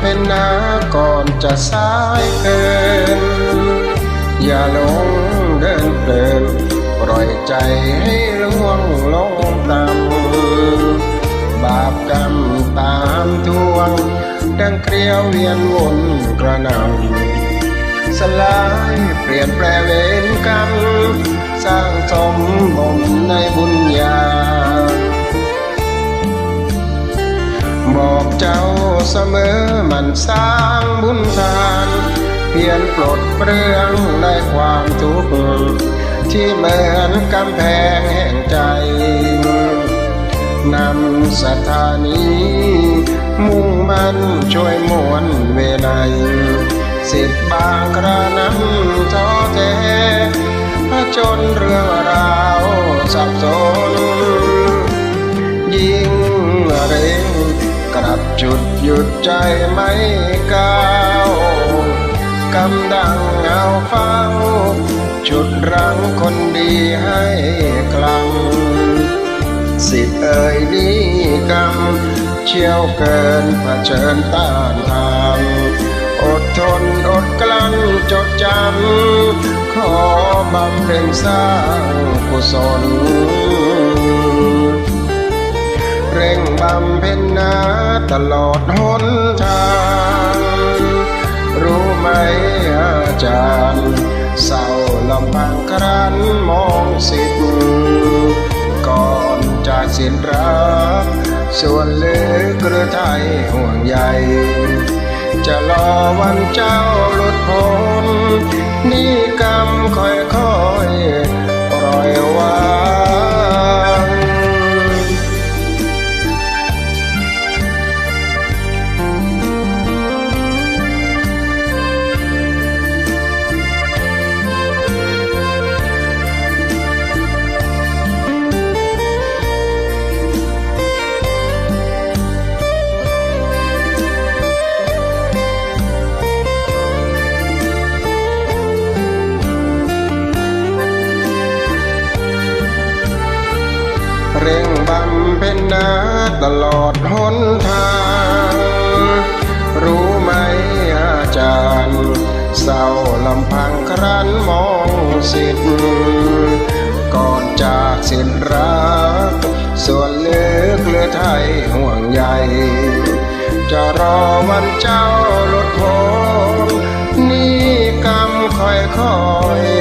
เพ ن นาก่อนจะสายเกิน อย่าหลงเดินเพลินปล่อยใจให้ล่วงลงต่ำบาปกรรมตามทวง ดังเกลียวเวียนวนกระนำสลายเปลี่ยนแปลเวรกรรม สร้างสมบ่มในบุญญา เจ้าเสมอมันสร้างบุญทาน เพียรปลดเปลื้องได้ความทุกข์ที่เหมือนกำแพงแห่งใจ นำสถานีมุ่งมันช่วยมวลเวไนสิทธิ์บางครานั้นท้อแท้จนเรื่องราวสับสน จุดหยุดใจไม่ก้าวกำดังเงาเฝ้า จุดรังคนดีให้กลัง สิทธิ์เอ่ยนี้กรรมเชี่ยวเกินเผชิญต้านทานอดทนอดกลั้นจดจำ ขอบำเพ็ญสร้างกุศล เร่งบำเพ็ญ ตลอดหนทาง รู้ไหมอาจารย์ เศร้าลำพังครั้นมองสิทธิ์ก่อนจากสิ้นรักส่วนเลึกหรือไทยห่วงใยจะรอวันเจ้าหลุดพ้นนี่ เป็นนาตลอดหนทาง รู้ไหมอาจารย์เศร้าลำพังครั้นมองสิทธิ์ก่อนจากสิ้นรัก ส่วนเลือกเลือไทยห่วงใยจะรอวันเจ้าลดพ้นนี่กรรมค่อย